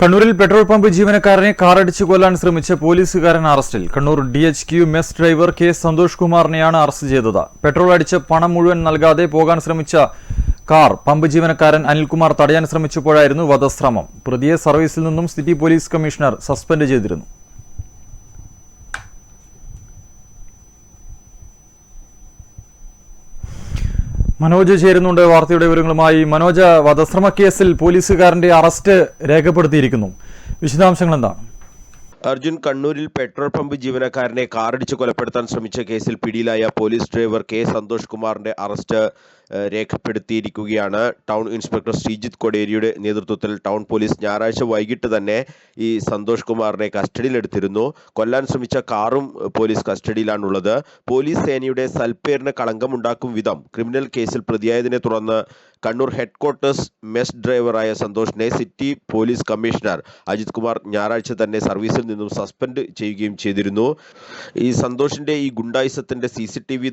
കണ്ണൂരിൽ petrol pump ജീവനക്കാരനെ കാറടിച്ചു കൊല്ലാൻ ശ്രമിച്ച പോലീസുകാരൻ അറസ്റ്റിൽ. Kannur D H Q mess driver K Santhosh കുമാറിനെയാണ് arrest ചെയ്തത്. പെട്രോൾ അടിച്ച് പണം മുഴുവൻ നൽകാതെ പോകാൻ ശ്രമിച്ച കാർ പമ്പ് ജീവനക്കാരൻ അനിൽകുമാർ തടയാൻ ശ്രമിച്ചപ്പോഴായിരുന്നു വധശ്രമം. പ്രതിയെ സർവീസിൽ നിന്നും സിറ്റി പോലീസ് കമ്മീഷണർ സസ്പെൻഡ് ചെയ്തിരുന്നു. മനോജ് ചേരുന്നുണ്ട്. വാർത്തയുടെ വിവരങ്ങളുമായി മനോജ് വധശ്രമ കേസിൽ പോലീസുകാരന്റെ അറസ്റ്റ് രേഖപ്പെടുത്തിയിരിക്കുന്നു. വിശദാംശങ്ങൾ എന്താണ്? അർജുൻ കണ്ണൂരിൽ പെട്രോൾ പമ്പ് ജീവനക്കാരനെ കാറടിച്ച് കൊലപ്പെടുത്താൻ ശ്രമിച്ച കേസിൽ പിടിയിലായ പോലീസ് ഡ്രൈവർ കെ സന്തോഷ് കുമാറിന്റെ അറസ്റ്റ് രേഖപ്പെടുത്തിയിരിക്കുകയാണ്. ടൗൺ ഇൻസ്പെക്ടർ ശ്രീജിത്ത് കൊടേരിയുടെ നേതൃത്വത്തിൽ ടൗൺ പോലീസ് ഞായറാഴ്ച വൈകിട്ട് തന്നെ ഈ സന്തോഷ് കുമാറിനെ കസ്റ്റഡിയിലെടുത്തിരുന്നു. കൊല്ലാൻ ശ്രമിച്ച കാറും പോലീസ് കസ്റ്റഡിയിലാണുള്ളത്. പോലീസ് സേനയുടെ സൽപ്പേരിന് കളങ്കമുണ്ടാക്കും വിധം ക്രിമിനൽ കേസിൽ പ്രതിയായതിനെ തുടർന്ന് കണ്ണൂർ ഹെഡ്ക്വാർട്ടേഴ്സ് മെസ് ഡ്രൈവറായ സന്തോഷിനെ city police commissioner Ajith Kumar ഞായറാഴ്ച തന്നെ സർവീസിൽ നിന്നും സസ്പെൻഡ് ചെയ്യുകയും ചെയ്തിരുന്നു. ഈ സന്തോഷിന്റെ ഈ ഗുണ്ടായിസത്തിന്റെ സി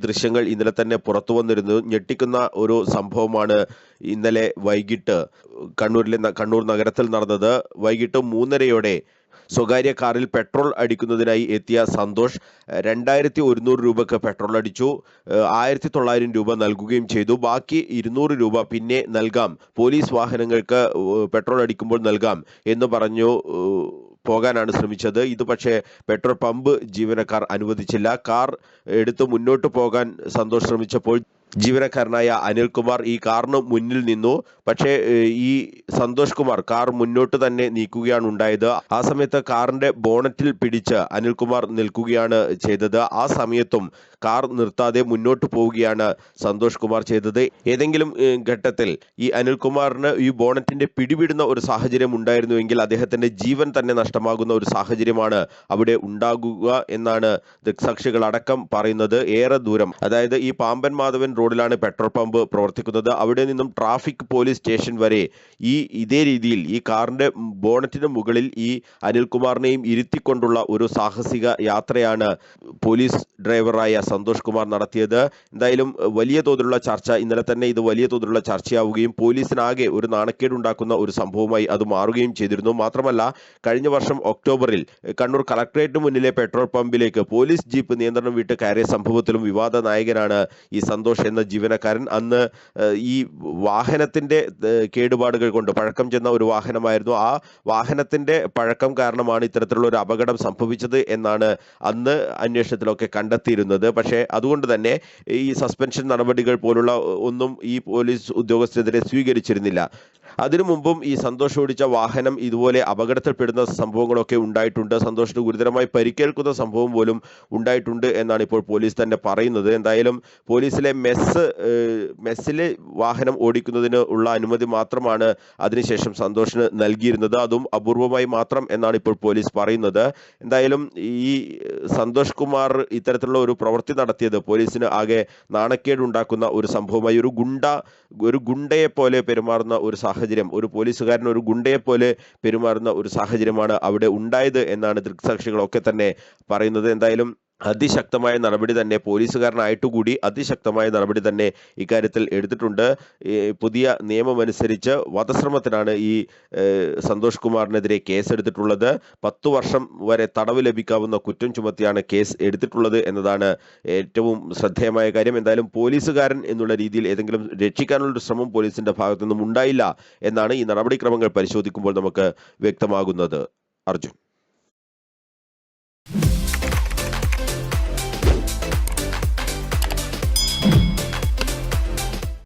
ദൃശ്യങ്ങൾ ഇന്നലെ തന്നെ പുറത്തു വന്നിരുന്നു. ഞെട്ടിക്കുന്ന ഒരു സംഭവമാണ് ഇന്നലെ വൈകിട്ട് കണ്ണൂരിലെ കണ്ണൂർ നഗരത്തിൽ നടന്നത്. വൈകിട്ട് മൂന്നരയോടെ സ്വകാര്യ കാറിൽ പെട്രോൾ അടിക്കുന്നതിനായി എത്തിയ സന്തോഷ് രണ്ടായിരത്തി ഒരുന്നൂറ് രൂപക്ക് പെട്രോൾ അടിച്ചു. ആയിരത്തി തൊള്ളായിരം രൂപ നൽകുകയും ചെയ്തു. ബാക്കി ഇരുന്നൂറ് രൂപ പിന്നെ നൽകാം. പോലീസ് വാഹനങ്ങൾക്ക് പെട്രോൾ അടിക്കുമ്പോൾ നൽകാം എന്ന് പറഞ്ഞു പോകാനാണ് ശ്രമിച്ചത്. ഇത് പക്ഷേ പെട്രോൾ പമ്പ് ജീവനക്കാർ അനുവദിച്ചില്ല. കാർ എടുത്ത് മുന്നോട്ട് പോകാൻ സന്തോഷ് ശ്രമിച്ചപ്പോൾ ജീവനക്കാരനായ അനിൽകുമാർ ഈ കാറിന് മുന്നിൽ നിന്നു. പക്ഷേ ഈ സന്തോഷ് കുമാർ കാർ മുന്നോട്ട് തന്നെ നീക്കുകയാണ് ഉണ്ടായത്. ആ സമയത്ത് കാറിന്റെ ബോണറ്റിൽ പിടിച്ച് അനിൽകുമാർ നിൽക്കുകയാണ് ചെയ്തത്. ആ സമയത്തും കാർ നിർത്താതെ മുന്നോട്ട് പോവുകയാണ് സന്തോഷ് കുമാർ ചെയ്തത്. ഏതെങ്കിലും ഘട്ടത്തിൽ ഈ അനിൽകുമാറിന് ഈ ബോണറ്റിന്റെ പിടിവിടുന്ന ഒരു സാഹചര്യം ഉണ്ടായിരുന്നുവെങ്കിൽ അദ്ദേഹത്തിന്റെ ജീവൻ തന്നെ നഷ്ടമാകുന്ന ഒരു സാഹചര്യമാണ് അവിടെ ഉണ്ടാകുക എന്നാണ് ദൃക്സാക്ഷികൾ അടക്കം പറയുന്നത്. ഏറെ ദൂരം അതായത് ഈ പാമ്പൻ മാധവൻ റോഡിലാണ് പെട്രോൾ പമ്പ് പ്രവർത്തിക്കുന്നത്. അവിടെ നിന്നും ട്രാഫിക് പോലീസ് സ്റ്റേഷൻ വരെ ഈ ഇതേ രീതിയിൽ ഈ കാറിന്റെ ബോണറ്റിന് മുകളിൽ ഈ അനിൽകുമാറിനെയും ഇരുത്തിക്കൊണ്ടുള്ള ഒരു സാഹസിക യാത്രയാണ് പോലീസ് ഡ്രൈവറായ സന്തോഷ് കുമാർ നടത്തിയത്. എന്തായാലും വലിയ തോതിലുള്ള ചർച്ച ഇന്നലെ തന്നെ ഇത് വലിയ തോതിലുള്ള ചർച്ചയാവുകയും പോലീസിനാകെ ഒരു നാണക്കേടുണ്ടാക്കുന്ന ഒരു സംഭവമായി അത് മാറുകയും ചെയ്തിരുന്നു. മാത്രമല്ല കഴിഞ്ഞ വർഷം ഒക്ടോബറിൽ കണ്ണൂർ കളക്ടറേറ്റ് മുന്നിലെ പെട്രോൾ പമ്പിലേക്ക് പോലീസ് ജീപ്പ് നിയന്ത്രണം വിട്ട് കയറിയ സംഭവത്തിലും വിവാദ നായകനാണ് ഈ സന്തോഷ് എന്ന ജീവനക്കാരൻ അന്ന് ഈ വാഹനത്തിന്റെ കേടുപാടുകൾ കൊണ്ട് പഴക്കം ചെന്ന ഒരു വാഹനമായിരുന്നു. ആ വാഹനത്തിന്റെ പഴക്കം കാരണമാണ് ഇത്തരത്തിലുള്ള ഒരു അപകടം സംഭവിച്ചത് എന്നാണ് അന്ന് അന്വേഷണത്തിലൊക്കെ കണ്ടെത്തിയിരുന്നത്. പക്ഷേ അതുകൊണ്ട് തന്നെ ഈ സസ്പെൻഷൻ നടപടികൾ പോലുള്ള ഒന്നും ഈ പോലീസ് ഉദ്യോഗസ്ഥരെതിരെ സ്വീകരിച്ചിരുന്നില്ല. അതിനു മുമ്പും ഈ സന്തോഷ് ഓടിച്ച വാഹനം ഇതുപോലെ അപകടത്തിൽപ്പെടുന്ന സംഭവങ്ങളൊക്കെ ഉണ്ടായിട്ടുണ്ട്. സന്തോഷിന് ഗുരുതരമായി പരിക്കേൽക്കുന്ന സംഭവം പോലും ഉണ്ടായിട്ടുണ്ട് എന്നാണ് ഇപ്പോൾ പോലീസ് തന്നെ പറയുന്നത്. എന്തായാലും പോലീസിലെ മെസ്സ് മെസ്സിലെ വാഹനം ഓടിക്കുന്നതിന് ഉള്ള അനുമതി മാത്രമാണ് അതിനുശേഷം സന്തോഷിന് നൽകിയിരുന്നത്. അതും അപൂർവമായി മാത്രം എന്നാണ് ഇപ്പോൾ പോലീസ് പറയുന്നത്. എന്തായാലും ഈ സന്തോഷ് കുമാർ ഇത്തരത്തിലുള്ള ഒരു പ്രവൃത്തി നടത്തിയത് പോലീസിന് ആകെ നാണക്കേടുണ്ടാക്കുന്ന ഒരു സംഭവമായി ഒരു ഗുണ്ട ഒരു ഗുണ്ടയെ പോലെ പെരുമാറുന്ന ഒരു സാഹചര്യം ഒരു പോലീസുകാരൻ ഒരു ഗുണ്ടയെ പോലെ പെരുമാറുന്ന ഒരു സാഹചര്യമാണ് അവിടെ ഉണ്ടായത് എന്നാണ് ദൃക്സാക്ഷികളൊക്കെ തന്നെ പറയുന്നത്. എന്തായാലും അതിശക്തമായ നടപടി തന്നെ പോലീസുകാരനായിട്ട് കൂടി അതിശക്തമായ നടപടി തന്നെ ഇക്കാര്യത്തിൽ എടുത്തിട്ടുണ്ട്. പുതിയ നിയമമനുസരിച്ച് വധശ്രമത്തിനാണ് ഈ സന്തോഷ് കുമാറിനെതിരെ കേസ് എടുത്തിട്ടുള്ളത് പത്തു വർഷം വരെ തടവ് ലഭിക്കാവുന്ന കുറ്റം ചുമത്തിയാണ് കേസ് എടുത്തിട്ടുള്ളത് എന്നതാണ് ഏറ്റവും ശ്രദ്ധേയമായ കാര്യം. എന്തായാലും പോലീസുകാരൻ എന്നുള്ള രീതിയിൽ ഏതെങ്കിലും രക്ഷിക്കാനുള്ള ശ്രമം പോലീസിന്റെ ഭാഗത്തു നിന്നും ഉണ്ടായില്ല എന്നാണ് ഈ നടപടിക്രമങ്ങൾ പരിശോധിക്കുമ്പോൾ നമുക്ക് വ്യക്തമാകുന്നത്. അർജുൻ.